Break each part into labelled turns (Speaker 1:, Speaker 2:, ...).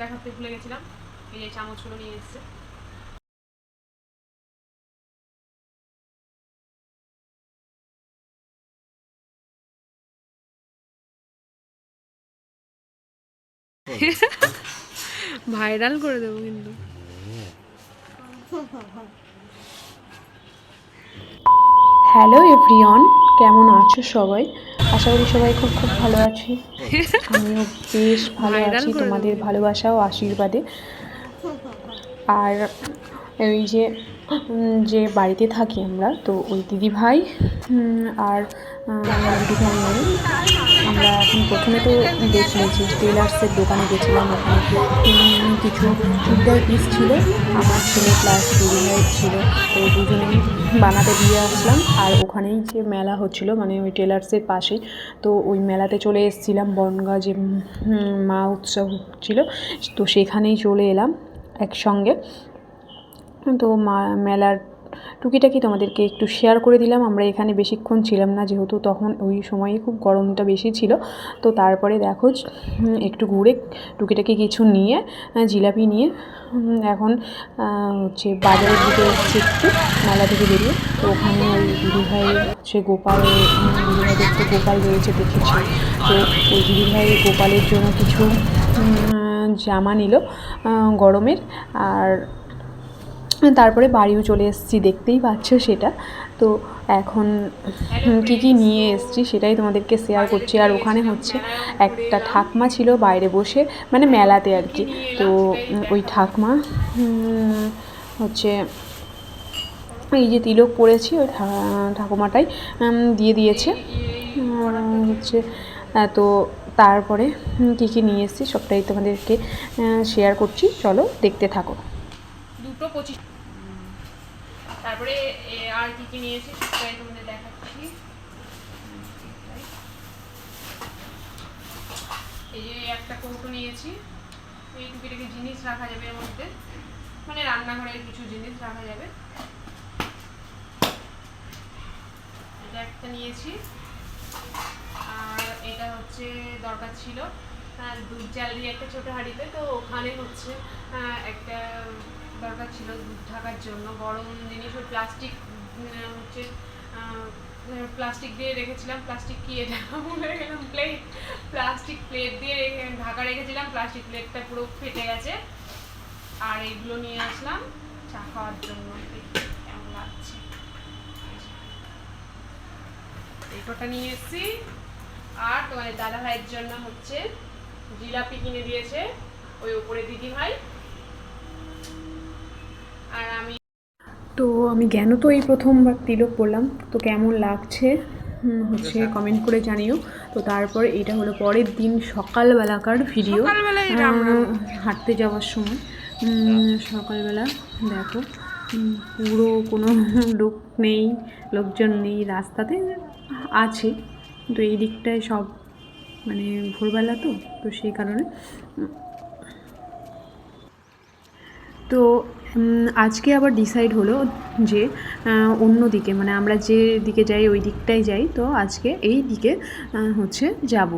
Speaker 1: দেখাতে ভুলে গেছিলাম। এই যে নিয়ে এসছে। ভাইরাল করে দেবো কিন্তু।
Speaker 2: হ্যালো এভরিওয়ান কেমন আছো সবাই? আশা করি সবাই খুব খুব ভালো আছি। আমিও বেশ ভালো আছি তোমাদের ভালোবাসা ও আশীর্বাদে। আর ওই যে যে বাড়িতে থাকি আমরা তো ওই দিদি ভাই আর দিদি ভাই আমরা এখন প্রথমে তো দেখে নিয়েছি টেলার্সের দোকানে গেছিলাম ওখানে কিছু চুড়িদার পিস ছিল। আমার ছেলে প্লাস দিদি ছিল। বানাতে দিয়ে আসলাম। আর ওখানেই যে মেলা হচ্ছিল মানে ওই টেলার্সের পাশেই তো ওই মেলাতে চলে এসেছিলাম, বনগা যে মা উৎসব ছিল তো সেখানেই চলে এলাম একসঙ্গে। তো মা, মেলার টুকিটাকি তোমাদেরকে একটু শেয়ার করে দিলাম। আমরা এখানে বেশিক্ষণ ছিলাম না যেহেতু তখন ওই সময়ে খুব গরমটা বেশি ছিল। তো তারপরে দেখো একটু ঘুরে টুকিটাকি কিছু নিয়ে জিলাপি নিয়ে এখন হচ্ছে বাজারের দিকে এসেছি একটু মেলা থেকে বেরিয়ে। তো ওখানে ওই দিদিভাই হচ্ছে গোপাল উম, দিদিভাইদের তো গোপাল রয়েছে দেখেছি। তো ওই দিদিভাই গোপালের জন্য কিছু জামা নিল গরমের। আর তারপরে বাড়িও চলে এসেছি দেখতেই পাচ্ছ সেটা। তো এখন কী কী নিয়ে এসেছি সেটাই তোমাদেরকে শেয়ার করছি। আর ওখানে হচ্ছে একটা ঠাকমা ছিল বাইরে বসে মানে মেলাতে আর কি। তো ওই ঠাকমা হচ্ছে এই যে তিলক পড়েছি ওই ঠাকুমাটাই দিয়ে দিয়েছে। হচ্ছে তো তারপরে কী কী নিয়ে এসেছি সবটাই তোমাদেরকে শেয়ার করছি। চলো দেখতে থাকো।
Speaker 1: দুটো পঁচিশ তারপরে আর কি কি নিয়েছি সেটাই তোমাদের দেখাচ্ছি। এই যে একটা কৌটো নিয়েছি। এই টুকিটাকি জিনিস রাখা যাবে এর মধ্যে। মানে রান্নাঘরের কিছু জিনিস রাখা যাবে। এটা একটা নিয়েছি। আর এটা হচ্ছে দরকার ছিল দুধ জাল দিয়ে একটা ছোটো হাঁড়িতে। তো ওখানে হচ্ছে একটা দরকার ছিল দুধ ঢাকার জন্য। গরম জিনিস ওই প্লাস্টিক হচ্ছে প্লাস্টিক দিয়ে রেখেছিলাম। প্লাস্টিক কি এটা? ভুলে গেলাম প্লেট প্লাস্টিক প্লেট দিয়ে ঢাকা রেখেছিলাম। প্লাস্টিক প্লেটটা পুরো ফেটে গেছে। আর এগুলো নিয়ে আসলাম চা খাওয়ার জন্য। কেমন লাগছে? এই নিয়ে এসেছি। আর তোমাদের দাদা ভাইয়ের জন্য হচ্ছে জিলাপি কিনে দিয়েছে ওই উপরে দিদি ভাই আর আমি
Speaker 2: তো আমি জ্ঞান তো এই প্রথমবার তিলক পড়লাম তো কেমন লাগছে? হচ্ছে কমেন্ট করে জানিও। তো তারপর এটা হলো পরের দিন সকালবেলাকার ভিডিও
Speaker 1: আমরা-
Speaker 2: হাঁটতে যাওয়ার সময়। সকালবেলা দেখো। পুরো কোনো লোক নেই লোকজন নেই রাস্তাতে আছে। তো এই দিকটায় সব মানে ভোরবেলা তো তো সেই কারণে। তো আজকে আবার ডিসাইড হলো যে অন্য দিকে মানে আমরা যে দিকে যাই ওই দিকটাই যাই, তো আজকে এই দিকে হচ্ছে যাব।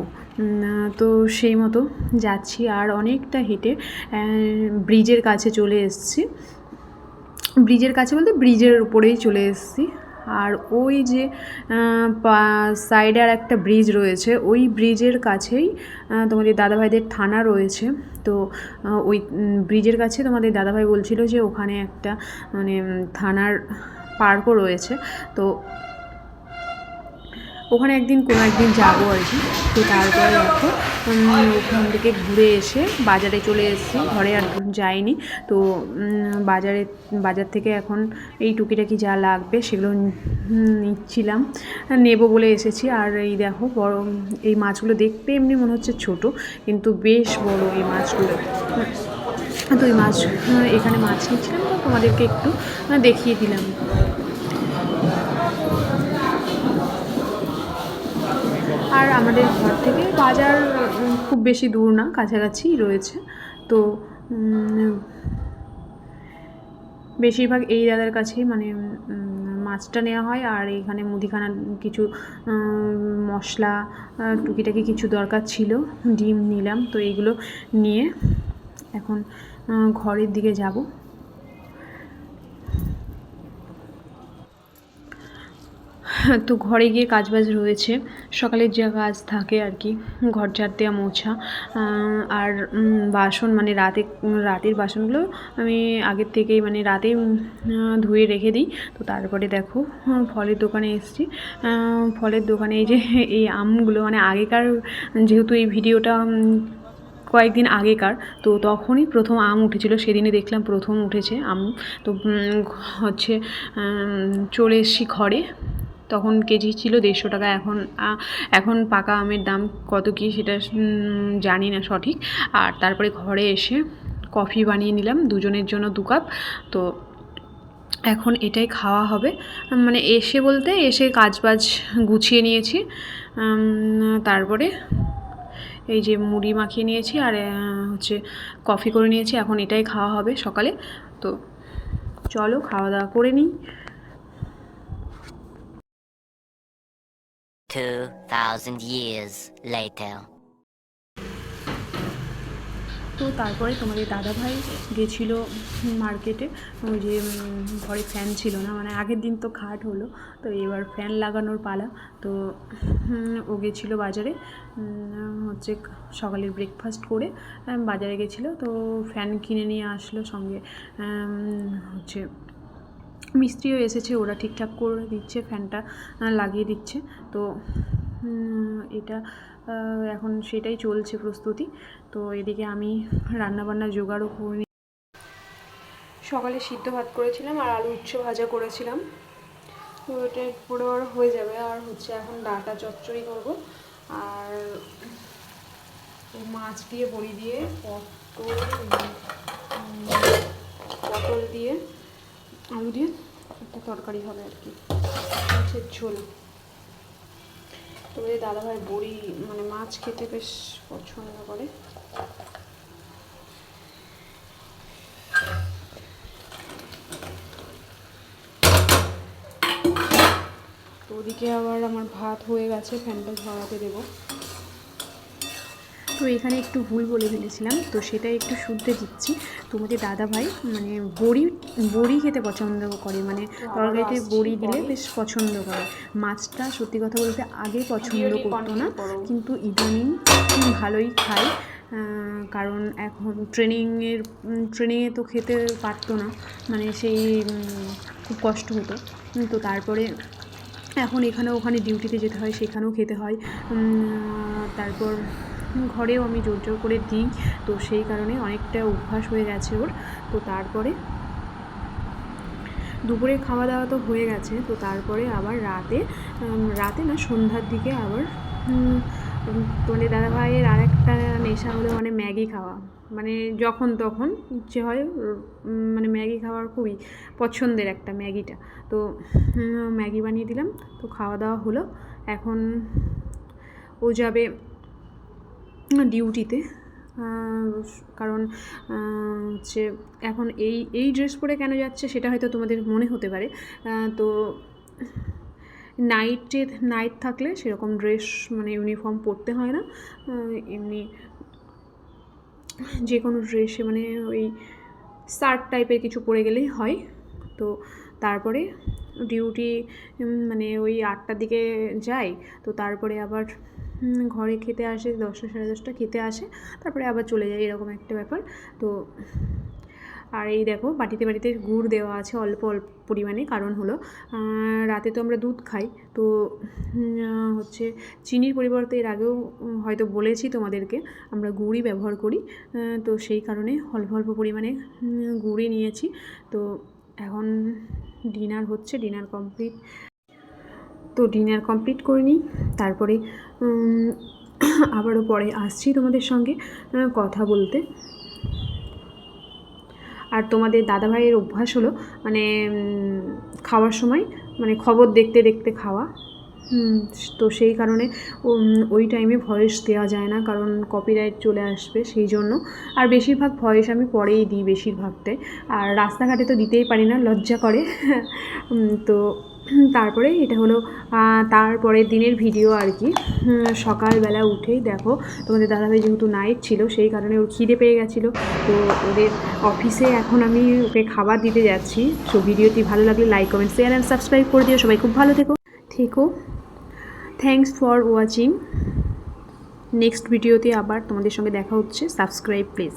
Speaker 2: তো সেই মতো যাচ্ছি আর অনেকটা হেঁটে ব্রিজের কাছে চলে এসেছি। ব্রিজের কাছে বলতে ব্রিজের উপরেই চলে এসেছি। আর ওই যে সাইডে আর একটা ব্রিজ রয়েছে, ওই ব্রিজের কাছেই তোমাদের দাদাভাইদের থানা রয়েছে। তো ওই ব্রিজের কাছে তোমাদের দাদাভাই বলছিল যে ওখানে একটা মানে থানার পার্কও রয়েছে। তো ওখানে একদিন কোনো একদিন যাব আর কি। তো তারপরে দেখো ওখান থেকে ঘুরে এসে বাজারে চলে এসেছি। ঘরে আর যাইনি। তো বাজারে, বাজার থেকে এখন এই টুকিটাকি যা লাগবে সেগুলো নিচ্ছিলাম। নেব বলে এসেছি। আর এই দেখো, বড়, এই মাছগুলো দেখতে এমনি মনে হচ্ছে ছোট, কিন্তু বেশ বড় এই মাছগুলো। তো এই মাছ, এখানে মাছ নিচ্ছিলাম, তো তোমাদেরকে একটু দেখিয়ে দিলাম। আর আমাদের ঘর থেকে বাজার খুব বেশি দূর না, কাছাকাছি রয়েছে। তো বেশিরভাগ এই দাদার কাছেই মানে মাছটা নেওয়া হয় আর এখানে মুদিখানা কিছু মশলা টুকিটাকি কিছু দরকার ছিল, ডিম নিলাম। তো এইগুলো নিয়ে এখন ঘরের দিকে যাব। তো ঘরে গিয়ে কাজবাজ রয়েছে। সকালের যা কাজ থাকে আর কি, ঘর ঝাড় দেওয়া মোছা। আর বাসন মানে রাতে, রাতের বাসনগুলো আমি আগের থেকেই মানে রাতে ধুয়ে রেখে দিই। তো তারপরে দেখো ফলের দোকানে এসেছি। ফলের দোকানে এই যে, এই আমগুলো মানে আগেকার, যেহেতু এই ভিডিওটা কয়েকদিন আগেকার, তো তখনই প্রথম আম উঠেছিল সেদিনে দেখলাম প্রথম উঠেছে আম। তো হচ্ছে চলে এসেছি ঘরে। তখন কেজি ছিল দেড়শো টাকা। এখন এখন পাকা আমের দাম কত কী সেটা জানি না সঠিক। আর তারপরে ঘরে এসে কফি বানিয়ে নিলাম দুজনের জন্য দু কাপ। তো এখন এটাই খাওয়া হবে। মানে এসে বলতে এসে কাজ বাজ গুছিয়ে নিয়েছি। তারপরে এই যে মুড়ি মাখিয়ে নিয়েছি আর হচ্ছে কফি করে নিয়েছি। এখন এটাই খাওয়া হবে সকালে। তো চলো খাওয়া দাওয়া করে নিই।
Speaker 3: 2,000 years later.
Speaker 2: তো তারপরে তোমাদের দাদাভাই গেছিল মার্কেটে ওই যে ঘরে ফ্যান ছিল না মানে আগের দিন তো খাট হলো তো এবার ফ্যান লাগানোর পালা তো ও গেছিল বাজারে হচ্ছে সকালে ব্রেকফাস্ট করে বাজারে গেছিল তো ফ্যান কিনে নিয়ে আসলো সঙ্গে হচ্ছে মিস্ত্রিও এসেছে, ওরা ঠিকঠাক করে দিচ্ছে, ফ্যানটা লাগিয়ে দিচ্ছে। তো এটা এখন সেটাই চলছে প্রস্তুতি। তো এদিকে আমি রান্নাবান্না জোগাড়ও করে সকালে সিদ্ধ ভাত করেছিলাম আর আলু উচ্চ ভাজা করেছিলাম। তো এটা পুরো হয়ে যাবে। আর হচ্ছে এখন ডাটা চচ্চড়ি করব। আর মাছ দিয়ে বড়ি দিয়ে, পটল পটল দিয়ে আলু দিয়ে একটা তরকারি হবে আর কি। মাছের ঝোল। তোমাদের দাদাভাই বড়ি মানে মাছ খেতে বেশ পছন্দ করে। তো ওদিকে আবার আমার ভাত হয়ে গেছে, ফ্যানটা ঝরাতে দেবো। এখানে একটু ভুল বলে ফেলেছিলাম তো সেটা একটু শুদ্ধে দিচ্ছি। তোমাদের দাদা ভাই মানে বড়ি বড়ি খেতে পছন্দ করে মানে তরকারিতে বড়ি দিলে বেশ পছন্দ করে। মাছটা সত্যি কথা বলতে আগে পছন্দ করতো না কিন্তু ইদানিং ভালোই খায় কারণ এখন ট্রেনিংয়ের ট্রেনিংয়ে তো খেতে পারতো না মানে সেই খুব কষ্ট হতো। তো তারপরে এখন এখানে ওখানে ডিউটিতে যেতে হয় সেখানেও খেতে হয়। তারপর ঘরেও আমি জোর জোর করে দিই। তো সেই কারণে অনেকটা অভ্যাস হয়ে গেছে ওর। তো তারপরে দুপুরে খাওয়া দাওয়া তো হয়ে গেছে। তো তারপরে আবার রাতে রাতে না সন্ধ্যার দিকে আবার তোমাদের দাদাভাইয়ের আর একটা নেশা হলো মানে ম্যাগি খাওয়া। মানে যখন তখন ইচ্ছে হয় মানে ম্যাগি খাওয়ার খুবই পছন্দের একটা ম্যাগিটা। তো ম্যাগি বানিয়ে দিলাম। তো খাওয়া দাওয়া হলো। এখন ও যাবে ডিউটিতে কারণ হচ্ছে এখন এই এই ড্রেস পরে কেন যাচ্ছে সেটা হয়তো তোমাদের মনে হতে পারে। তো নাইটে, নাইট থাকলে সেরকম ড্রেস মানে ইউনিফর্ম পরতে হয় না। এমনি যে কোনো ড্রেসে মানে ওই শার্ট টাইপের কিছু পরে গেলেই হয়। তো তারপরে ডিউটি মানে ওই আটটার দিকে যাই, তো তারপরে আবার ঘরে খেতে আসে, দশটা, সাড়ে দশটা খেতে আসে, তারপরে আবার চলে যায়, এরকম একটা ব্যাপার। তো আর এই দেখো, বাটিতে বাটিতে গুড় দেওয়া আছে অল্প অল্প পরিমাণে, কারণ হলো রাতে তো আমরা দুধ খাই। তো হচ্ছে চিনির পরিবর্তে এর আগেও হয়তো বলেছি তোমাদেরকে, আমরা গুড়ই ব্যবহার করি। তো সেই কারণে অল্প অল্প পরিমাণে গুড়ই নিয়েছি। তো এখন ডিনার হচ্ছে, ডিনার কমপ্লিট। তো ডিনার কমপ্লিট করে নিই, তারপরে আবারও পরে আসছি তোমাদের সঙ্গে কথা বলতে। আর তোমাদের দাদাভাইয়ের অভ্যাস হলো মানে খাওয়ার সময় মানে খবর দেখতে দেখতে খাওয়া। তো সেই কারণে ওই টাইমে ভয়েস দেওয়া যায় না, কারণ কপিরাইট চলে আসবে সেই জন্য। আর বেশিরভাগ ভয়েস আমি পরেই দিই বেশিরভাগটাই। আর রাস্তাঘাটে তো দিতেই পারি না, লজ্জা করে। তো তারপরে এটা হলো তারপরের দিনের ভিডিও আর কি। সকালবেলা উঠেই দেখো, তোমাদের দাদাভাই যেহেতু নাইট ছিল, সেই কারণে ওর খিদে পেয়ে গেছিল। তো ওদের অফিসে এখন আমি ওকে খাবার দিতে যাচ্ছি। সো ভিডিওটি ভালো লাগলে like comment share and subscribe করে দিও। সবাই খুব ভালো থেকো। থেকো। থ্যাংকস ফর ওয়াচিং নেক্সট ভিডিওতে আবার তোমাদের সঙ্গে দেখা হচ্ছে। Subscribe please